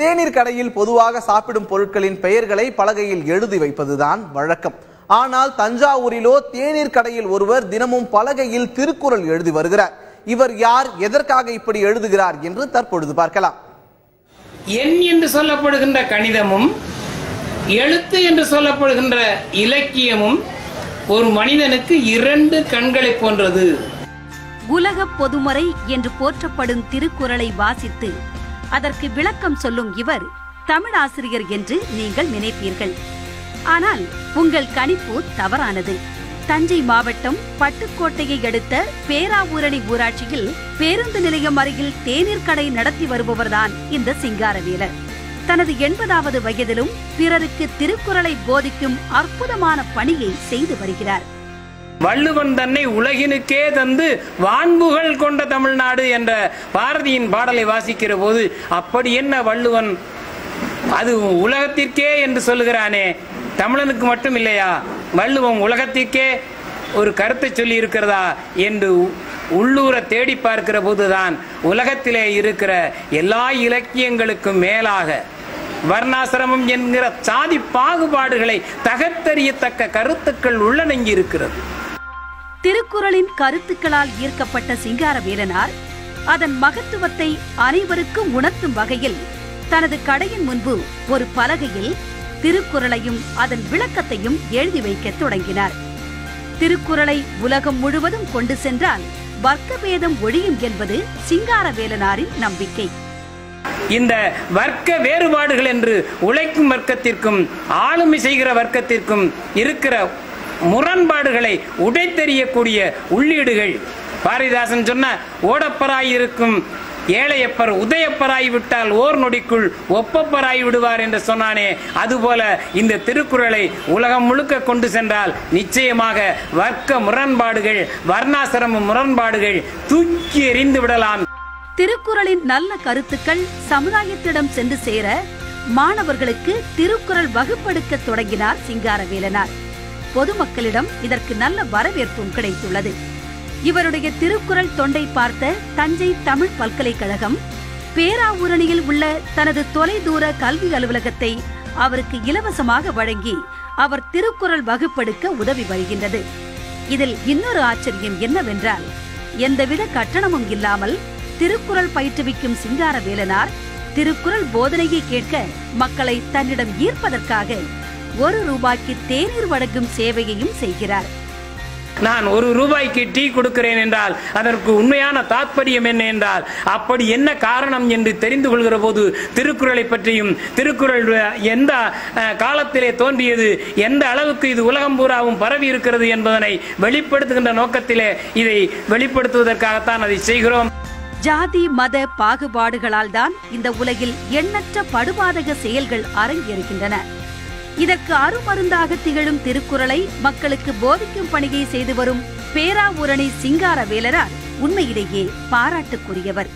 தேநீர் கடையில் பொதுவாக சாப்பிடும் பொருட்களின் பெயர்களை பலகையில் எழுதி வைப்பதுதான் வழக்கம். ஆனால் தஞ்சாவூரிலோ தேநீர் கடையில் ஒருவர் தினமும் பலகையில் திருக்குறள் எழுதி வருகிறார். இவர் யார் எதற்காக இப்படி எழுதுகிறார் என்று தற்பொழுது பார்க்கலாம். எண் என்று சொல்லப்படுகின்ற கணிதமும் எழுத்து என்று சொல்லப்படுகின்ற இலக்கியமும் ஒரு மனிதனுக்கு இரண்டு கண்களை போன்றது. உலக பொதுமறை என்று போற்றப்படும் திருக்குறளை வாசித்து அதற்கு விளக்கம் சொல்லும் இவர் தமிழாசிரியர் என்று நீங்கள் நினைப்பீர்கள். ஆனால் உங்கள் கணிப்பு தவறானது. தஞ்சை மாவட்டம் பட்டுக்கோட்டையை அடுத்த பேராவூரணி ஊராட்சியில் பேருந்து நிலையம் அருகில் தேநீர் கடை நடத்தி வருபவர்தான் இந்த சிங்காரவேலர். தனது எண்பதாவது வயதிலும் பிறருக்கு திருக்குறளை போதிக்கும் அற்புதமான பணியை செய்து வருகிறார். வள்ளுவன் தன்னை உலகினுக்கே தந்து வான்புகள் கொண்ட தமிழ்நாடு என்ற பாரதியின் பாடலை வாசிக்கிற போது அப்படி என்ன வள்ளுவன்? அது உலகத்திற்கே என்று சொல்லுகிறானே. தமிழனுக்கு மட்டும் இல்லையா? வள்ளுவன் உலகத்திற்கே ஒரு கருத்தை சொல்லி இருக்கிறதா என்று உள்ளூரை தேடி பார்க்கிற போதுதான் உலகத்திலே இருக்கிற எல்லா இலக்கியங்களுக்கும் மேலாக வர்ணாசிரமம் என்கிற சாதி பாகுபாடுகளை தகத்தறியத்தக்க கருத்துக்கள் உள்ளடங்கி இருக்கிறது திருக்குறளின் கருத்துக்களால் ஈர்க்கப்பட்ட சிங்காரவேலனார் அதன் மகத்துவத்தை அனைவருக்கும் உணர்த்தும் வகையில் தனது கடையின் முன்பு ஒரு பலகையில் திருக்குறளையும் அதன் விளக்கத்தையும் எழுதி வைக்க தொடங்கினார். திருக்குறளை உலகம் முழுவதும் கொண்டு சென்றால் வர்க்கபேதம் ஒழியும் என்பது சிங்காரவேலனாரின் நம்பிக்கை. இந்த வர்க்க வேறுபாடுகள் என்று உழைக்கும் வர்க்கத்திற்கும் ஆளுமை செய்கிற வர்க்கத்திற்கும் இருக்கிற முரண்பாடுகளை உடைத்தெறியக்கூடிய உள்ளீடுகள். பாரதிதாசன் சொன்ன ஓடப்பராயிருக்கும் ஏழையப்பர் உதயப்பராய் விட்டால் ஓர் நொடிக்குள் ஒப்பப்பராய் விடுவார் என்று சொன்னானே. அதுபோல இந்த திருக்குறளை உலகம் முழுக்க கொண்டு சென்றால் நிச்சயமாக வர்க்க முரண்பாடுகள் வர்ணாசிரம முரண்பாடுகள் தூக்கி எறிந்து விடலாம். திருக்குறளின் நல்ல கருத்துக்கள் சமுதாயத்திடம் சென்று சேர மாணவர்களுக்கு திருக்குறள் வகுப்பெடுக்க தொடங்கினார் சிங்காரவேலனார். பொதுமக்களிடம் இதற்கு நல்ல வரவேற்பும் கிடைத்துள்ளது. இவருடைய திருக்குறள் தொண்டை பார்த்த தஞ்சை தமிழ் பல்கலைக்கழகம் பேராவூரணியில் உள்ள தனது தொலைதூர கல்வி அலுவலகத்தை அவருக்கு இலவசமாக வழங்கி அவர் திருக்குறள் வகுப்பெடுக்க உதவி வருகின்றது. இதில் இன்னொரு ஆச்சரியம் என்னவென்றால் எந்தவித கட்டணமும் இல்லாமல் திருக்குறள் பயிற்றுவிக்கும் சிங்காரவேலனார் திருக்குறள் போதனையை கேட்க மக்களை தன்னிடம் ஈர்ப்பதற்காக ஒரு ரூபாய்க்கு தேநீர் வழங்கும் சேவையையும் செய்கிறார். நான் ஒரு ரூபாய்க்கு டீ கொடுக்கிறேன் என்றால் அதற்கு உண்மையான தாத்பரியம் என்ன என்றால் அப்படி என்ன காரணம் என்று தெரிந்து கொள்கிற போது திருக்குறளை பற்றியும் திருக்குறள் எந்த காலத்திலே தோன்றியது எந்த அளவுக்கு இது உலகம் பூராவும் பரவி இருக்கிறது என்பதனை வெளிப்படுத்துகின்ற நோக்கத்திலே இதை வெளிப்படுத்துவதற்காகத்தான் அதை செய்கிறோம். ஜாதி மத பாகுபாடுகளால் தான் இந்த உலகில் எண்ணற்ற படுபாதக செயல்கள் அரங்கேறுகின்றன. இதற்கு அருமருந்தாக திகழும் திருக்குறளை மக்களுக்கு போதிக்கும் பணியை செய்து வரும் பேராவூரணி சிங்கார வேலரார் உண்மையிலேயே பாராட்டுக்குரியவர்.